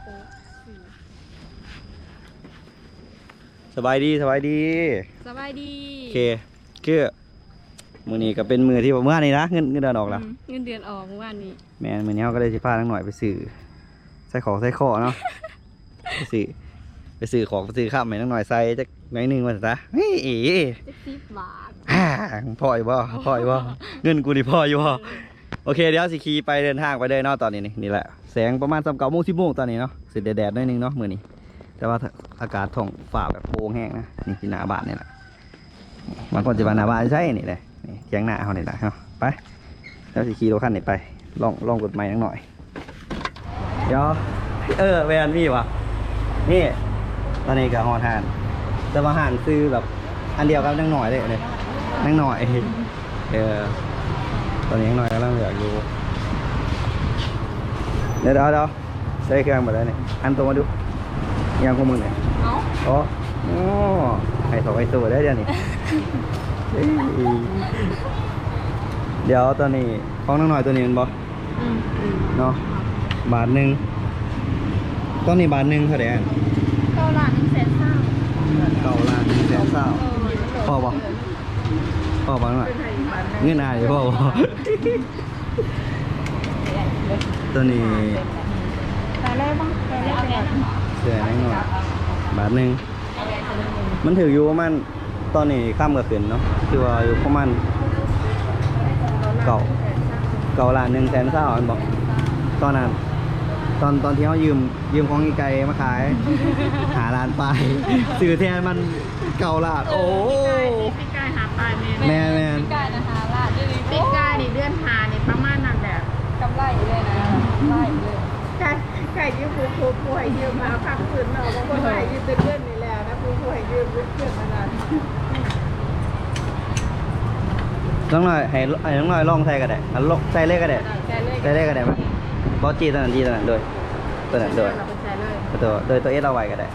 โค้กสี่สบายดีสบายดีสบายดีโอเคคือมือนี้ก็เป็นมือที่ผมเมื่อนี้นะเงินเงินเดือนออกแล้วอืมเงินเดือนออกเมื่อวานนี้แม่นมือนี้เขาก็เลยสิพาทั้งหน่อยไปซื้อใส่ของใส่ข้อเนาะไปซื้อไปซื้อของไปซื้อข้ามให้ทั้งหน่อยใส่จักหน่อยหนึงมาซะเฮ้ยเอ๋เจ็ดสิบบาท ฮ่าพ่ออยู่บ่พ่ออยู่บ่เงินกูนี่พ่ออยู่บ่ โอเค เดี๋ยวสิขี่ไปเดินทางไปเลยเนาะตอนนี้นี่นี่แหละแสงประมาณสามเก้าโมงสิบโมงตอนนี้เนาะสิแดดๆหน่อยหนึงเนาะมือนี้แต่ว่าอากาศท้องฟ้าแบบโปร่งแห้งนะนี่ที่หน้าบ้านนี่แหละบางคนจะมาหน้าบ้านใช่นี่เลยนี่เทียงหน้าเขานี่แหละเนาะไปแล้วสิขี่รถคันนี้ไปลองลองกดไม้นิดหน่อยเดี๋ยวเออแวนมี่วะนี่ตอนนี้กับฮอนฮาน แต่ว่าหานซื้อแบบอันเดียวกับนั่งหน่อยเลยเลยนั่งหน่อยเออ ตอนนี้นั่งหน่อยกำลังเหลืออยู่เดี๋ยวเดี๋ยวเดี๋ยวใช้เครื่องหมดแล้วนี่อันตัวมาดูยังของมึงเนี่ยเอ้าอ๋อโอ้ไอ้สองไอ้ตัวได้เดี๋ยวนี้เฮ้ยเดี๋ยวตอนนี้ของน้องหน่อยตัวนี้มันบออืมอืมเนาะบาทหนึ่งตอนนี้บาทหนึ่งเท่าไหร่อันเก้าล้านหนึ่งแสนเศร้าเก้าล้านหนึ่งแสนเศร้าพ่อบ่พ่อบ่หน่อยเงินอายพ่อบ่ ตัวนี้แต่แรกบ้างแต่แรกเป็นเสือน้อยหน่อยบาทหนึ่งมันถืออยู่ประมาณตอนนี้ข้ามกับขึ้นเนาะคือว่าอยู่ประมาณเก่าเก่าล้านหนึ่งแสนเศร้าอันบอกตอนนั้นตอนตอนที่เขายืมยืมของอีไกมาขาย หาล้านไปซื้อแทนมันเก่าล้านโอ้ปีกายหาปลายเมนแม่แม่นปีกาย อนหานี่ประมาณนั้นแบบกำไรเลยนะไล่เลยไก่ไก่ยืมผู้ผู้ผู้ให้ยืมมาพักคืนเนาะบางคนให้ยืมเป็นเพื่อนนี่แหละนะผู้ผู้ให้ยืมเป็นเพื่อนขนาดน้องหน่อยให้ให้น้องหน่อยลองใส่ก็ได้อันลองใส่เลขก็ได้ใช่เลยใส่เลขก็ได้ไหมบอจีตัวนั้นจีตัวนั้นโดยตัวนั้นโดยเราเป็นใช่เลยตัวโดยตัวเอสเอาไว้ก็ได้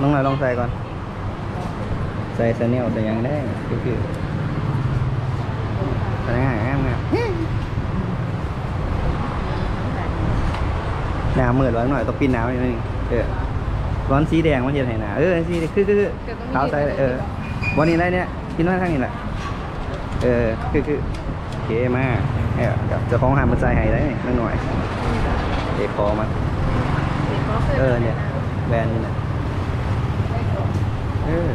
น้องหน่อยลองใส่ก่อน ใส่สเนลใส่หยังได้คือคือใส่ง่ายง่ายง่ายหน้ามืดไว้หน่อยต้องปินหน้ำนิดนึงเออร้อนสีแดงมันเห็นไหหนาเออสีคือคือคือเท้าใส่เลยเออวันนี้ไรเนี่ยกินว่าข้างนี้แหละเออคือคือโอเคมากเออเดี๋ยวเจะของหามาใส่ให้ได้นิดหน่อยเด็กคอมันเออเนี่ยแบรนด์นี่นะเออ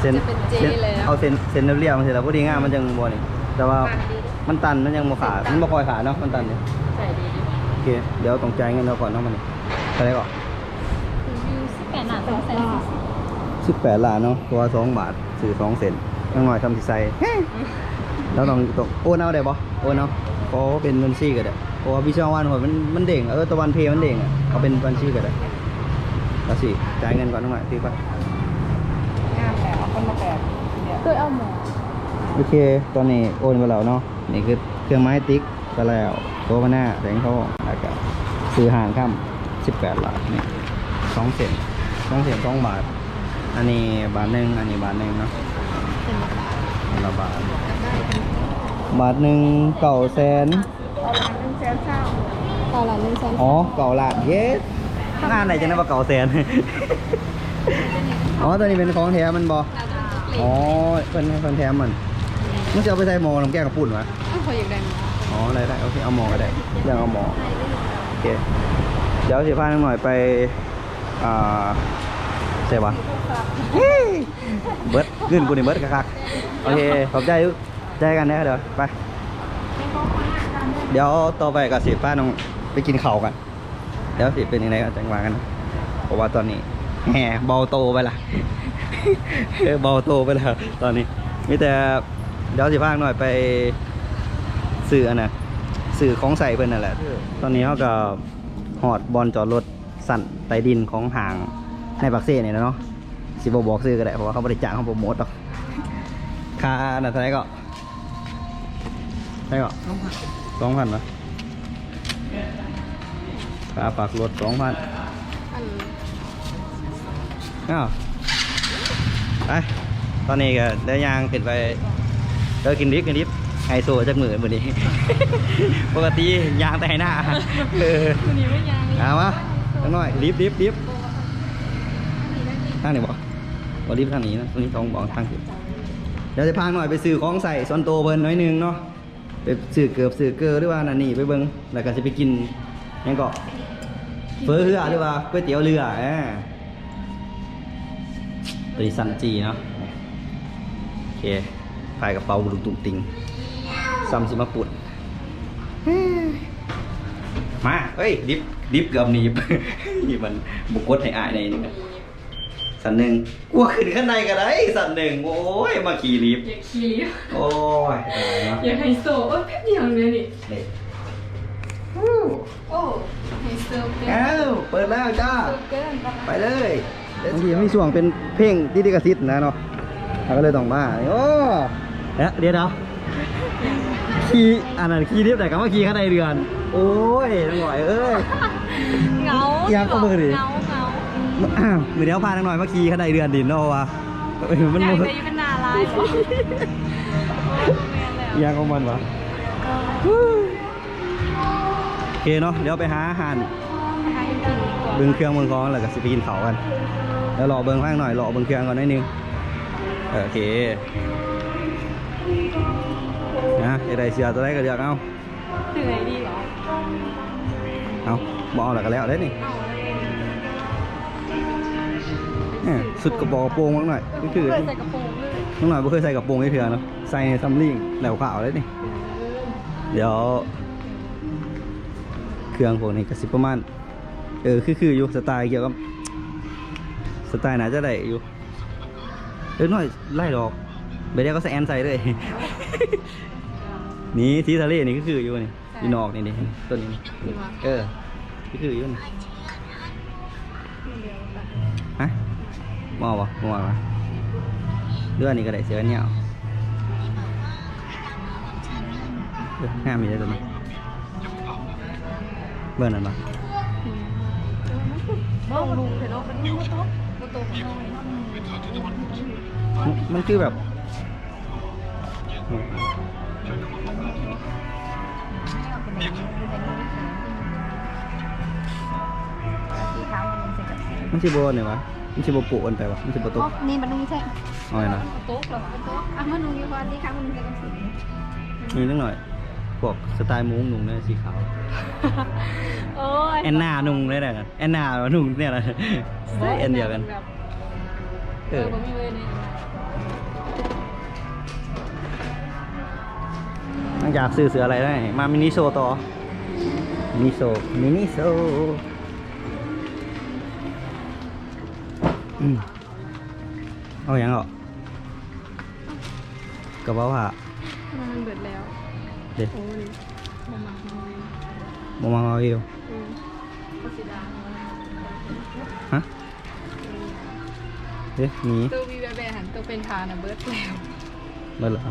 เส้นจะเป็นเจส้นเลยนะเอาเส้นเส้นเรียบๆมันเสร็จแล้วพอดีงามมันยังบนี่แต่ว่ามันตันมันยังโมขาดมันบ่คอยขาดเนาะมันตันเนี่ยใส่ดีดิโอเคเดี๋ยวต้องจ่ายเงินเราก่อนเนาะมันนี่เท่าไหรก่อนวิวสิบแปดหนาสองแสนสี่สิบสิบแปดล้านเนาะตัวสองบาทสื่อสองเซนยังหน่อยทำสิใส่แล้วต้องต้องโอนเอาได้ปะโอนเอาเพราะว่าเป็นบัญชีก็ได้เพราะว่าพี่ช่องวันหัวมันมันเด้งเออตะวันเพมันเด้งอะเอาเป็นบัญชีก็ได้แล้วสิจ่ายเงินก่อนหน่อยพี่ป่ะงามแต่เอาคนมาแบบ เคยเอาหมอโอเค ตอนนี้โอนไปแล้วเนาะ นี่คือเครื่องไม้ติ๊กก็แล้วโต๊ะหน้าแสงทองแล้วก็ซื้อห่างข้ามสิบแปดบาทนี่สองเศษสองเศษสองบาท อันนี้บาทหนึ่งอันนี้บาทหนึ่งเนาะอันละบาท บาทหนึ่งเก่าแสนเอาละหนึ่งแสนเศร้าเก้าล้านหนึ่งแสนอ๋อเก่าล้านเยสงานไหนจะนับว่าเก่าแสน อ๋อ ตัวนี้เป็นของแท้มันบอ อ๋อเพิ่นเพิ่นแถมมันมันจะเอาไปใส่หมอน้ำแกงกระปุ่นวะอ้าวเขาอยากได้หมออ๋อได้ได้โอเคเอาหมอก็ได้เรื่องเอาหมอโอเคเดี๋ยวสิพาหน่อยไปอ่าใช่ปะเบิร์ดขึ้นกูนี่เบิร์ดคักๆโอเคขอบใจทุกใจกันนะเดี๋ยวไปเดี๋ยวต่อไปกับสิพาน้องไปกินข้าวกันเดี๋ยวสิเป็นยังไงกันจังหวะกันนะเพราะว่าตอนนี้แหมเบาโตไปละ เออเบาโตไปแล้วตอนนี้มีแต่เดี๋ยวสิพาหน่อยไปสื่ออันน่ะสื่อของใส่เพิ่นนั่นแหละ ตอนนี้เขาก็หอดบอลจอดรถสั่นใต้ดินของห่างในปักเซ่เนี่ยนะเนาะสิบบอกซื้อก็ได้เพราะว่าเขาบริจาคเขาโปรโมทหรอกค่าอันนั้นเท่าไหร่ก็เท่าไหร่ก็สองพันเหรอค่าฝากรถสองพันอันอ้าว ไปตอนนี้ก็ได้ยางขึ้นไปเดินกินดิบกินดิบไฮโซจักมือมือนี้ ปกติยางแต่หน้าเออวันนี้ไม่ยังเอามาตั้งหน่อยลิฟต์ลิฟต์ลิฟต์ทางไหนบอกบอกลิฟต์ทางนี้นะตรงนี้ต้องบอกทางอื่นเดี๋ยวจะพาหน่อยไปซื้อของใส่ซอนโตเบิ้นน้อยหนึงเนาะไปซื้อเกือบซื้อเกลือหรือว่านั่นนี่ไปเบิ้งแล้วก็จะไปกินหยังก็เฟอเรือหรือว่าก๋วยเตี๋ยวเรืออ่า ตัวนี้สันจีเนาะโอเคพายกระเป๋าบุรุษตุงติงซัมซิมาปุดมาเฮ้ย ดิฟดิฟเกือบหนีบนี่มันบุกกดให้อายในนี่กันสันหนึ่งกลัวขึ้นข้างในกันได้สันหนึ่งโอ้ยมาขี่ลิฟต์อยากขี่โอ้ยตายเนาะอยากไฮโซเอ้ยแป๊บเดียวเลยนี่เด็กโอ้ไฮโซเกินเอ้าเปิดแล้วจ้าเกินไปเลย บางทีมีช่วงเป็นเพลงที่ดิกสิทธิ์นะเนาะเราก็เลยต้องมาโอ้เอ๊ะเดี๋ยวเดี๋ยวขี่อันนั้นขี่ลิฟต์แต่ก็มาขี่ข้างในเรือน โอ้ยน้องหน่อยเอ้ยเงาอยากเอามือดิเงาเงาอ้าวมือเดี๋ยวพาทางหน่อยมาขี่ข้างในเรือนดินเนาะวะเออมันอยากบ่จะอยู่เป็นนาลายเหรอโอ้ยแม่นแล้วยางของมันวะโอเคเนาะเดี๋ยวไปหาอาหารให้กินก่อนเบิ้งเครื่องเบิ้งของแล้วก็สิไปกินเขาวกัน แล้วรอเบิ้งข้างหน่อยรอเบิ้งเครื่องก่อนหนิดนึงเออโอเคนะจะได้เสือตัวได้ก็เลือกเอาเหนื่อยดีเหรอเอาบเอกแล้วก็แล้วได้นี่เอาเลยเอ้ยสุดกระบอกกระโปรงมั้งหน่อยนี่คือเปิดใส่กระโปรงเลยน้องหน่อยไม่เคยใส่กระโปรงให้เถื่อเนาะใส่ซัมลิงแล้วก็เอาได้นี่เดี๋ยว เครื่องพวกนี้ก็สิประมาณเออคือคืออยู่สไตล์เกี่ยวกับ สไตล์ไหนาจะได้อยู่เออหน่อยไล่ดอกไปเดี๋ยวก็ใส่แอนใส่เลย นี่ทีทะเลนี่ก็คืออยู่นี่อีนอกนี่นี่ต้นนี้นี่เออก็คืออยู่นี่ฮะมอวะมอวะเรื่องนี้ก็ได้เสือเนี่ยเออห้ามมีได้ตัวนี้เบอร์นั้นปะบ้องลุงเถอะเนาะมันไม่โต๊ะมันโต๊ะของเราเนาะมันมันคือแบบสีขาวมันเป็นสีมันชื่อโบเนี่ยวะมันชื่อโบปุกันไปวะมันชื่อโบตุกนี่มันนุ่งใช่เอาไงนะโต๊ะเหรอโต๊ะอะมันนุ่งอยู่พอสีขาวมันนุ่งใส่กันสีมีนิดหน่อย พวกสไตล์มุ้งนุ่งเนี่ยสีขาว โอ้ยแอนนานุ่งเลยนะแอนนานุ่งเนี่ยนะใส่แอนเดียวกัน แบบเอเอออผมมีเลยนี่หลังจากซื้อเสืออะไรได้ มามินิโซต่อ มินิโซ มินิโซอืมเอาอย่างเหรอกระเป๋าผ้ามันเบิดแล้วเด็ดโอ้ยมามามามองมาเอาอยู่อืมก็สีดาฮะเอ๊ะหนีตัววีแบบแบบหันตัวเป็นทานะเบิดแล้วเมื่อเหรอ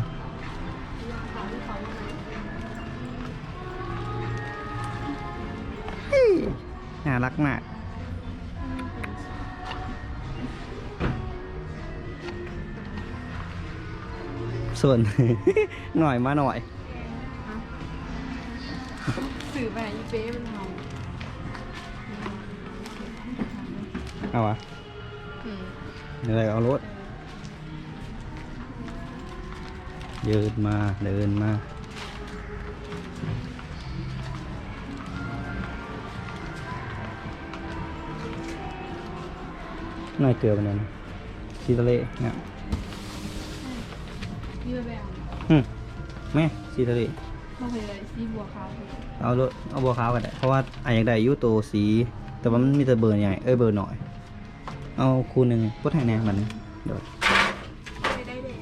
เฮ้ยน่ารักมากส่วน หน่อยมาหน่อย สื่อไปไหนอีเป้มันเฮาเอาวะอืมอะไรเอารถเดินมาเดินมาหน่อยเกลือมันนั่นซีทะเลเนี่ยวีแบบแบบอืมแม่ซีทะเล มาเลยสีบัวขาวเอารถเอาบัวขาวกันได้เพราะว่าอันอยากได้อยูโตวสี แต่ว่ามันมีแต่เบอร์ใหญ่เอ้ยเบอร์หน่อย เอาคูณหนึ่งกดให้แน่มันเดี๋ยวได้ได้เลย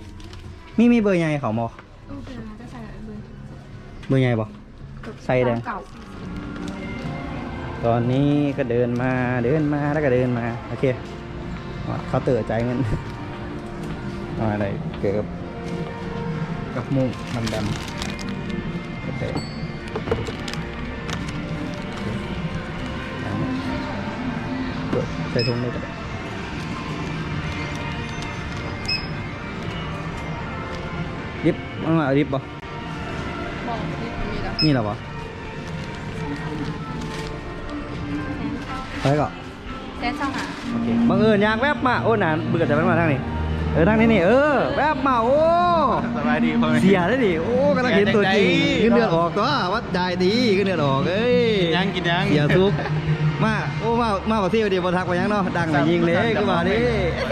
มีมีเบอร์ใหญ่เขามอโอ้เป็นอะไรก็ใส่เบอร์เบอร์ใหญ่ปะใส่แดง เก่าตอนนี้ก็เดินมาเดินมาแล้วก็เดินมา โอเคเขาน์เตือใจายเงิน เอาอะไรเกี่ยวกับกับมุ้งดำดำ ใส่ถุงเลยก็ได้ดิบมันมาเอาดิบปะมีแล้วนี่เหรอวะอะไรก็แสนสองหาโอเคบังเอิญยางแวบมา โอ้นานเบื่อแต่มันมาทางนี้ เออทางนี้นี่เออแวบมาโอ้สบายดีพ่อแม่เสียได้ดิโอ้กำลังเห็นตัวจริงเสียใจขึ้นเดือดออกตัววัดใจดีขึ้นเดือดออกเอ้ยยังกินยังเสียทุกมาโอ้มามาประเทศเดียวบทักไปยังเนาะดังหน่อยยิงเลยขึ้นมาดิ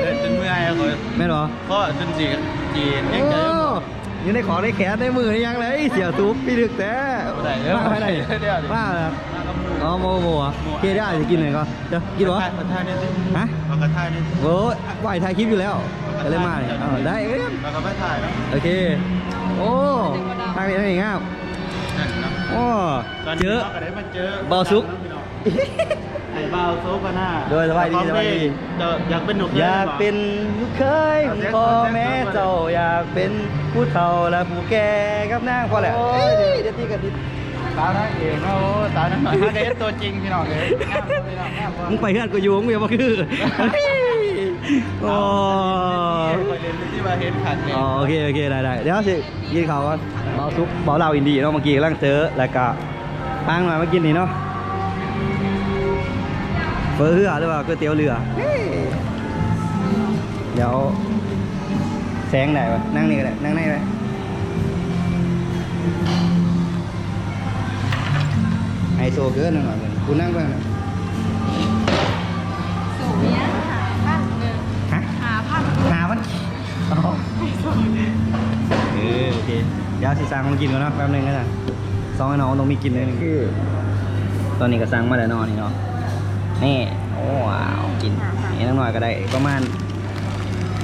เดินจนเมื่อยอะคนแม่นเหรอเพราะจนจีจีนโอ้ยังใจอยู่ในของในแขนในมือนี่ยังเลยเสียทุบพี่ดึกแต่บ่ได้เด้อมาไปไหนเดี๋ยวมาแล้วอ๋อโมโมอะเคได้จะกินหน่อยก็เดี๋ยวกินวะกระทายนี่สิฮะเอากระทายนี่สิโอ้ยไหวถ่ายคลิปอยู่แล้ว ก็เลยมาเนี่ยได้เอ้ยแล้วก็ไม่ถ่ายนะโอเค โอ้ทางนี้ทางนี้ง่าะโอ้เจอเราก็ได้มาเจอเบาซุกไอ้เบาซุกหน้าโดยสบายดีสบายดีเดี๋ยวอยากเป็นหนุ่มอยากเป็นลูกเคยพ่อแม่เจ้าอยากเป็นผู้เฒ่าและผู้แก่กับนางพอแล้วเอ้ยเดี๋ยวตีกันดิสาวนั่งเองนะโอ้สารังหน่อยถ้าได้เห็นตัวจริงพี่น้องเลยงามบ่พี่น้องงามบ่มึงไปเพื่อนกูอยู่มึงอย่ามาคือ โอ้ไปเรียนที่มาเห็นขัดเนี่ยอ๋อโอเคโอเคได้ได้เดี๋ยวสิกินข้าวก่อนเบาซุปเบาเหล้าอินดีเนาะเมื่อกี้กำลังเจอแล้วก็ทางมามากินนี่เนาะเฟอเรือหรือว่าก๋วยเตี๋ยวเรือเดี๋ยวแสงไหนวะนั่งนี่ก็ได้นั่งนี่เลยไฮโซเกินหน่อยมึงกูนั่งก่อนนะสู เออโอเคเดี๋ยวสิสั่งมากินก่อนเนาะแป๊บนึงก็ได้สองไอ้น้องต้องมีกินเลยหนึงคือตอนนี้ก็สั่งมาแล้วเนอนนี่เนาะนี่โอ้ว้าวกินนี่น้องหน่อยก็ได้ประมาณ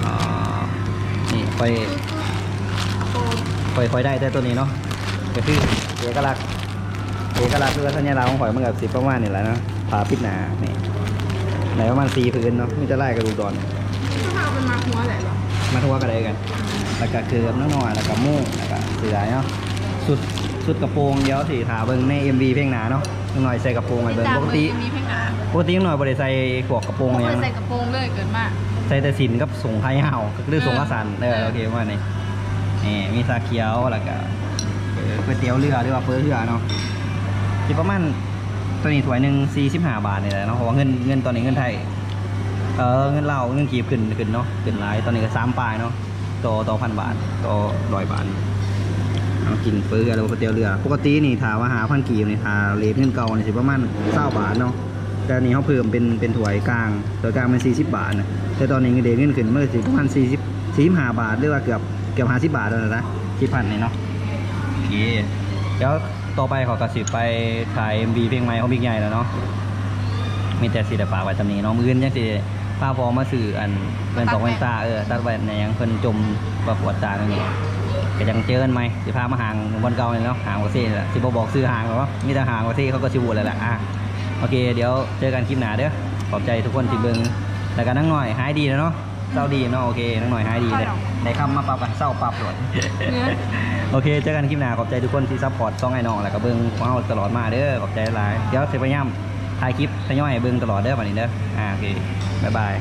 อ่านี่ค่อยค่อยค่อยได้แต่ตัวนี้เนาะก็คือเอกลักษณ์เอกลักษณ์คือสัญลักษณ์ของข่อยมันกับสิประมาณนี่แหละเนาะผาปิดหนานี่ไหนประมาณสี่พื้นเนาะมันจะไล่กระดูกดอนถ้าเอาเป็นมาหัวแหละหรอ มาทั่วกันได้กัน แล้วก็คือน้องหน่อยแล้วก็มู่แล้วก็เสือเนาะสุดสุดกระโปรงเดี๋ยวสิถาเบิ่งใน MV เพลงหนาเนาะน้องหน่อยใส่กระโปรงไว้เบิ่งปกติมีเพลงหนาปกติน้องหน่อยบ่ได้ใส่พวกกระโปรงไม่เนี่ยเคยงใส่กระโปรงเลยเกิดมากใส่แต่สินกับส่งไทยเห่าหรือส่งกระสันเออโอเคว่านี่นี่มีซาเขียวแล้วก็เออก๋วยเตี๋ยวเรือหรือว่าเฟอเรือเนาะสิประมาณตัวนี้ถ้วยหนึ่ง45บาทนี่แหละเนาะเพราะว่าเงินเงินตอนนี้เงินไทย เออเงินเราเงินกีบขึ้นขึ้นเนาะขึ้นหลายตอนนี้ก็สามปลายเนาะต่อต่อพันบาทต่อร้อยบาทเอากินเฟอแล้วก๋วยเตี๋ยวเรือ ปกตินี่ถาว่าหาพันกีบนี่ถาเลทเงินเก่านี่สิประมาณเศร้าบาทเนาะแต่นี้เขาเพิ่มเป็นเป็นถ้วยกลางถ้วยกลางเป็น40บบาทนะแต่ตอนนี้เงินเดือนเงินขึ้นเมื่อสิประมาณ40 45บาทหรือว่าเกือบเกือบ50บาทแล้วนะที่พันนี่เนาะโอเคเดี๋ยวต่อไปขอกระสิบไปถ่าย MV เพลงใหม่ของบิ๊กใหญ่แล้วเนาะมีแต่สีแต่ฝากไว้จำนี้เน้องมืออื่นยังสิ ป้าพอมาสื่ออันเป็นตอกแว่นตาเออตัดไว้ในยังเพิ่นจมประปวดตาตรงนี้ก็ยังเจอกันไหมสิพามาห่างบนเก่าเลยเนาะห่างกว่าซี่แหละสิบบอกซื้อห่างหรอมีแต่ห่างกว่าซี่เขาก็ชิบูดเลยแหละอะโอเค เดี๋ยวเจอกันคลิปหน้าเด้อขอบใจทุกคนที่เบิ่งแล้วก็นั่งหน่อยหายดีแล้วเนาะเศร้าดีเนาะโอเคนั่งหน่อยหายดีเลยในคำมาปรับอะเศร้าปรับหลดโอเคเจอกันคลิปหน้าขอบใจทุกคนที่ซัพพอร์ตซ่องไอ้น้องแล้วก็เบิ้งของเราตลอดมาเด้อขอบใจหลายเดี๋ยวเสพพยายาม ถ่ายคลิปทยอยให้เบิ้งตลอดเด้อวันนี้เด้ออ่าโอเคบ๊ายบาย